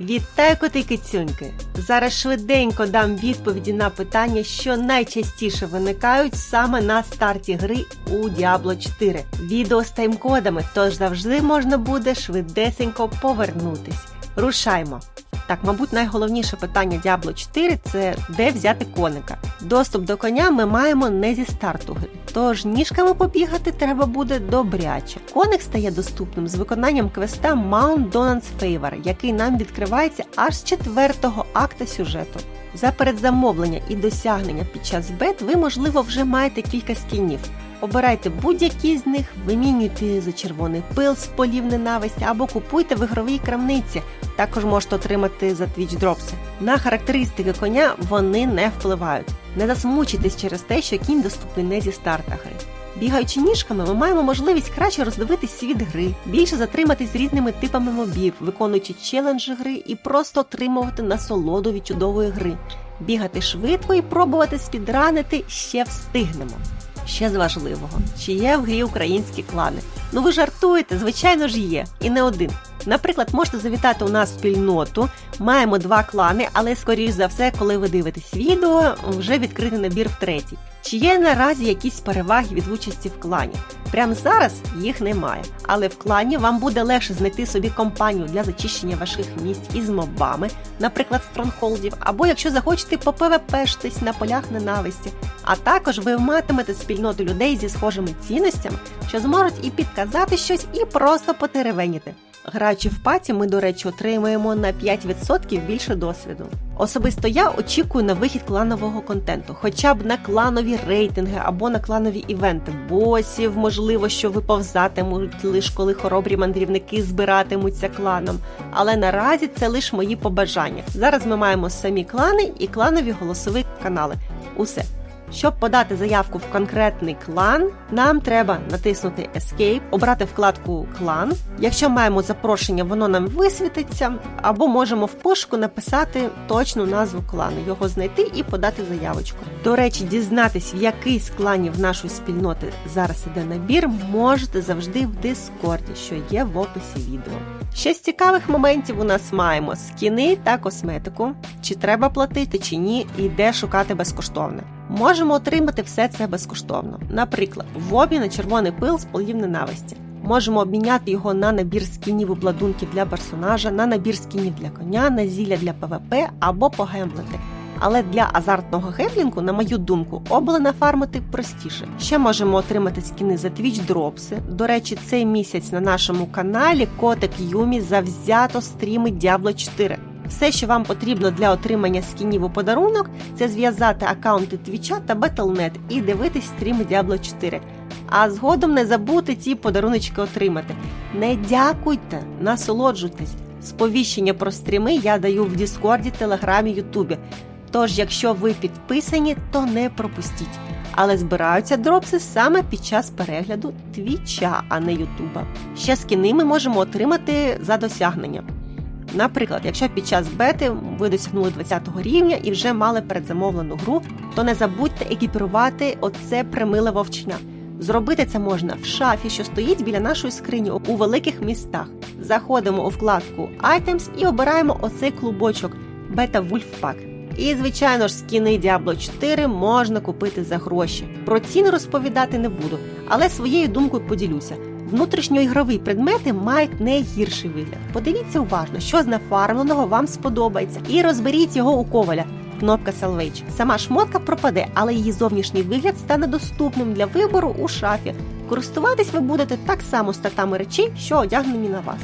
Вітаю коти кицюньки! Зараз швиденько дам відповіді на питання, що найчастіше виникають саме на старті гри у Diablo 4. Відео з таймкодами, тож завжди можна буде швидесенько повернутись. Рушаймо! Так, мабуть, найголовніше питання Diablo 4 це де взяти коника. Доступ до коня ми маємо не зі старту гри, тож ніжками побігати треба буде добряче. Коник стає доступним з виконанням квеста Mount Donald's Favor, який нам відкривається аж з четвертого акта сюжету. За передзамовлення і досягнення під час бет ви, можливо, вже маєте кілька скінів. Обирайте будь-які з них, вимінюйте за червоний пил з полів ненависті або купуйте в ігровій крамниці. Також можете отримати за Twitch дропси. На характеристики коня вони не впливають. Не засмучуйтесь через те, що кінь доступний не зі старта гри. Бігаючи ніжками, ми маємо можливість краще роздивитись світ гри, більше затриматись різними типами мобів, виконуючи челенджі гри і просто отримувати насолоду від чудової гри. Бігати швидко і пробувати спідранити ще встигнемо. Ще з важливого, чи є в грі українські клани? Ну ви жартуєте, звичайно ж є, і не один. Наприклад, можете завітати у нас в спільноту. Маємо два клани, але скоріш за все, коли ви дивитесь відео, вже відкритий набір в третій. Чи є наразі якісь переваги від участі в клані? Прямо зараз їх немає, але в клані вам буде легше знайти собі компанію для зачищення ваших місць із мобами, наприклад, стронгхолдів, або якщо захочете попвпштись на полях ненависті. А також ви матимете спільноту людей зі схожими цінностями, що зможуть і підказати щось, і просто потеревеніти. Граючи в паті, ми, до речі, отримуємо на 5% більше досвіду. Особисто я очікую на вихід кланового контенту, хоча б на кланові рейтинги або на кланові івенти, босів, можливо, що виповзатимуть лише коли хоробрі мандрівники збиратимуться кланом. Але наразі це лише мої побажання. Зараз ми маємо самі клани і кланові голосові канали. Усе. Щоб подати заявку в конкретний клан, нам треба натиснути Escape, обрати вкладку Клан. Якщо маємо запрошення, воно нам висвітиться, або можемо в пошуку написати точну назву клану, його знайти і подати заявочку. До речі, дізнатись, в який з кланів нашої спільноти зараз іде набір, можете завжди в Дискорді, що є в описі відео. Ще з цікавих моментів у нас маємо скіни та косметику, чи треба платити, чи ні, і де шукати безкоштовне. Можемо отримати все це безкоштовно. Наприклад, в обмін на червоний пил з полів ненависті. Можемо обміняти його на набір скінів обладунків для персонажа, на набір скінів для коня, на зілля для ПВП або погемблити. Але для азартного гемблінгу, на мою думку, обли нафармити простіше. Ще можемо отримати скіни за Twitch дропси. До речі, цей місяць на нашому каналі Котик Юмі завзято стрімить Diablo 4. Все, що вам потрібно для отримання скінів у подарунок, це зв'язати аккаунти Твіча та Battle.net і дивитись стріми Diablo 4. А згодом не забудьте ці подаруночки отримати. Не дякуйте, насолоджуйтесь. Сповіщення про стріми я даю в Діскорді, Телеграмі, Ютубі. Тож, якщо ви підписані, то не пропустіть. Але збираються дропси саме під час перегляду твіча, а не Ютуба. Ще скіни ми можемо отримати за досягнення. Наприклад, якщо під час бети ви досягнули 20 рівня і вже мали передзамовлену гру, то не забудьте екіпірувати оце примиле вовчення. Зробити це можна в шафі, що стоїть біля нашої скрині у великих містах. Заходимо у вкладку Items і обираємо оцей клубочок Beta Wolf Pack. І, звичайно ж, скіни Diablo 4 можна купити за гроші. Про ціни розповідати не буду, але своєю думкою поділюся. Внутрішньоігрові предмети мають не гірший вигляд. Подивіться уважно, що з нафармленого вам сподобається, і розберіть його у коваля. Кнопка Salvage. Сама шмотка пропаде, але її зовнішній вигляд стане доступним для вибору у шафі. Користуватись ви будете так само статами речей, що одягнені на вас.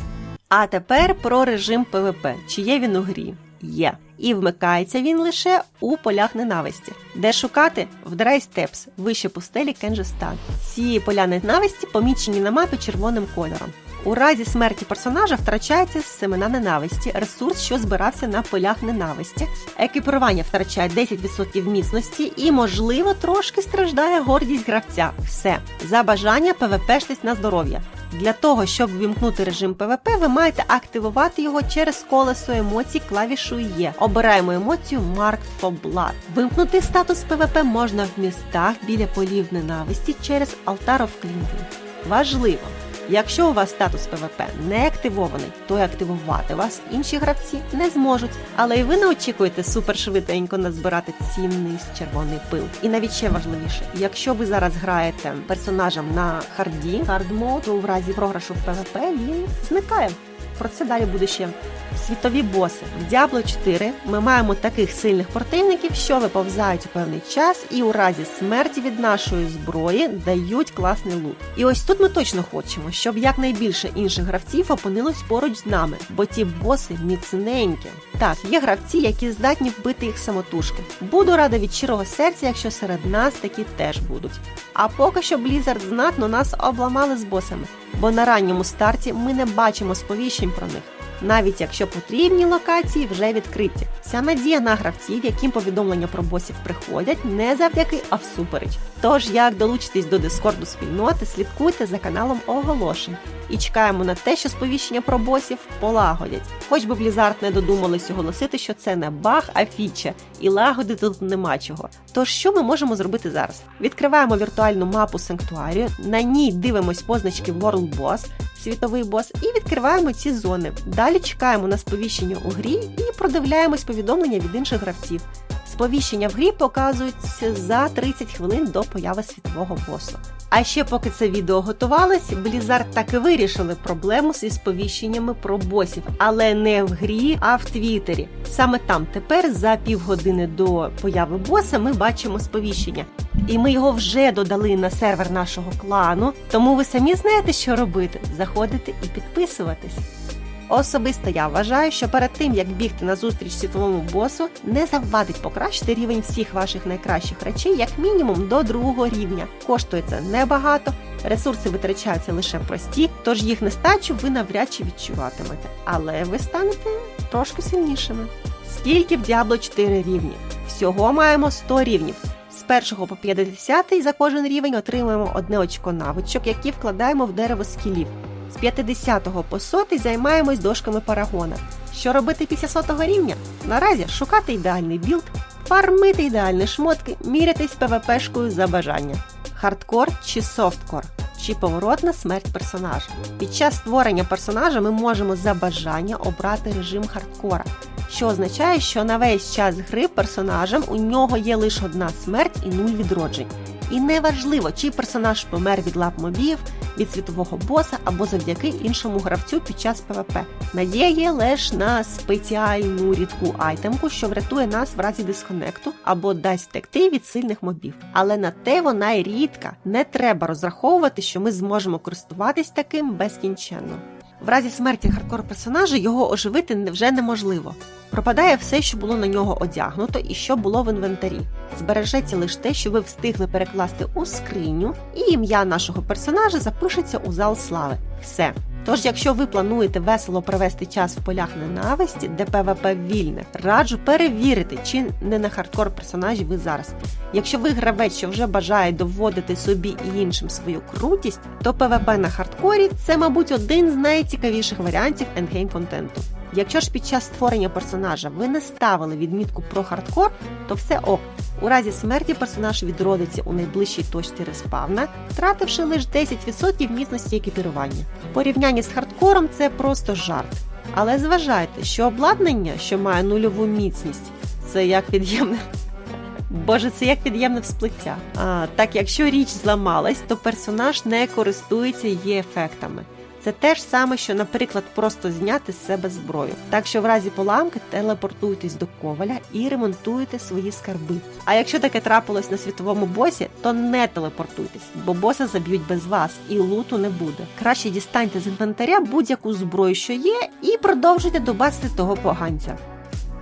А тепер про режим ПВП. Чи є він у грі? Є. І вмикається він лише у полях ненависті. Де шукати? В Dry Steps, вище пустелі Кенджестан. Ці поля ненависті помічені на мапі червоним кольором. У разі смерті персонажа втрачається семена ненависті, ресурс, що збирався на полях ненависті. Екіпірування втрачає 10% міцності і, можливо, трошки страждає гордість гравця. Все. За бажання ПВП-штесь на здоров'я. Для того, щоб вімкнути режим ПВП, ви маєте активувати його через колесо емоцій клавішу Є. Обираємо емоцію Marked for Blood. Вимкнути статус ПВП можна в містах біля полів ненависті через Altar of Cleansing. Важливо! Якщо у вас статус ПВП не активований, то й активувати вас інші гравці не зможуть. Але і ви не очікуєте супершвиденько назбирати цінний червоний пил. І навіть ще важливіше, якщо ви зараз граєте персонажем на харді, хард то в разі програшу в ПВП він зникає. Про це далі буде ще. Світові боси в Diablo 4 ми маємо таких сильних противників, що виповзають у певний час, і у разі смерті від нашої зброї дають класний лут. І ось тут ми точно хочемо, щоб якнайбільше інших гравців опинилось поруч з нами, бо ті боси міцненькі. Так, є гравці, які здатні вбити їх самотужки. Буду рада від щирого серця, якщо серед нас такі теж будуть. А поки що Blizzard знатно нас обламали з босами, бо на ранньому старті ми не бачимо сповіщень про них навіть якщо потрібні локації вже відкриті. Вся надія на гравців, яким повідомлення про босів приходять, не завдяки, а всупереч. Тож, як долучитись до дискорду спільноти, слідкуйте за каналом оголошень і чекаємо на те, що сповіщення про босів полагодять. Хоч би Blizzard не додумались оголосити, що це не баг, а фіча, і лагодити тут нема чого. Тож, що ми можемо зробити зараз? Відкриваємо віртуальну мапу Санктуарію, на ній дивимось позначки World Boss, світовий бос, і відкриваємо ці зони. Далі чекаємо на сповіщення у грі і продивляємось повідомлення від інших гравців. Сповіщення в грі показуються за 30 хвилин до появи світового босу. А ще поки це відео готувалось, Blizzard так і вирішили проблему зі сповіщеннями про босів, але не в грі, а в Твіттері. Саме там тепер за півгодини до появи боса ми бачимо сповіщення. І ми його вже додали на сервер нашого клану, тому ви самі знаєте, що робити: заходити і підписуватись. Особисто я вважаю, що перед тим як бігти на зустріч світовому босу, не завадить покращити рівень всіх ваших найкращих речей, як мінімум до другого рівня. Коштує це небагато, ресурси витрачаються лише прості, тож їх нестачу ви навряд чи відчуватимете. Але ви станете трошки сильнішими. Скільки в Diablo 4 рівні? Всього маємо 100 рівнів. З 1 по 50 за кожен рівень отримуємо одне очко навичок, які вкладаємо в дерево скілів. З 50 по 100 займаємось дошками парагона. Що робити після сотого рівня? Наразі шукати ідеальний білд, фармити ідеальні шмотки, мірятись ПВПшкою за бажання. Хардкор чи софткор, чи поворотна смерть персонажа. Під час створення персонажа ми можемо за бажання обрати режим хардкора, що означає, що на весь час гри персонажем у нього є лише одна смерть і нуль відроджень. І неважливо, чи персонаж помер від лап мобів, від світового боса або завдяки іншому гравцю під час ПВП. Надія є лише на спеціальну рідку айтемку, що врятує нас в разі дисконекту або дасть втекти від сильних мобів. Але на те вона й рідка. Не треба розраховувати, що ми зможемо користуватись таким безкінченно. В разі смерті хардкор персонажа його оживити вже неможливо. Пропадає все, що було на нього одягнуто і що було в інвентарі. Збережеться лише те, що ви встигли перекласти у скриню, і ім'я нашого персонажа запишеться у зал слави. Все. Тож, якщо ви плануєте весело провести час в полях ненависті, де ПВП вільне, раджу перевірити, чи не на хардкор персонажі ви зараз. Якщо ви гравець, що вже бажає доводити собі і іншим свою крутість, то ПВП на хардкорі це, мабуть, один з найцікавіших варіантів ендгейм контенту. Якщо ж під час створення персонажа ви не ставили відмітку про хардкор, то все ок. У разі смерті персонаж відродиться у найближчій точці респавна, втративши лише 10% міцності екіпірування. Порівняння з хардкором це просто жарт. Але зважайте, що обладнання, що має нульову міцність, це як під'ємне. Боже, це як під'ємне всплиття. А, Так, якщо річ зламалась, то персонаж не користується її ефектами. Це те ж саме, що, наприклад, просто зняти з себе зброю. Так що в разі поламки телепортуйтесь до коваля і ремонтуйте свої скарби. А якщо таке трапилось на світовому босі, то не телепортуйтесь, бо боса заб'ють без вас і луту не буде. Краще дістаньте з інвентаря будь-яку зброю, що є, і продовжуйте добасти того поганця.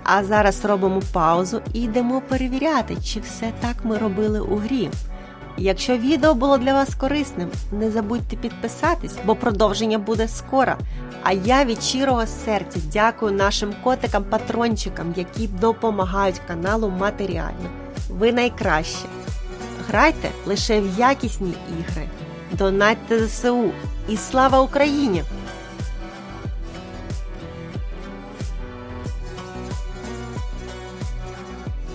А зараз робимо паузу і йдемо перевіряти, чи все так ми робили у грі. Якщо відео було для вас корисним, не забудьте підписатись, бо продовження буде скоро. А я від щирого серця дякую нашим котикам-патрончикам, які допомагають каналу матеріально. Ви найкраще. Грайте лише в якісні ігри, донатьте ЗСУ і слава Україні!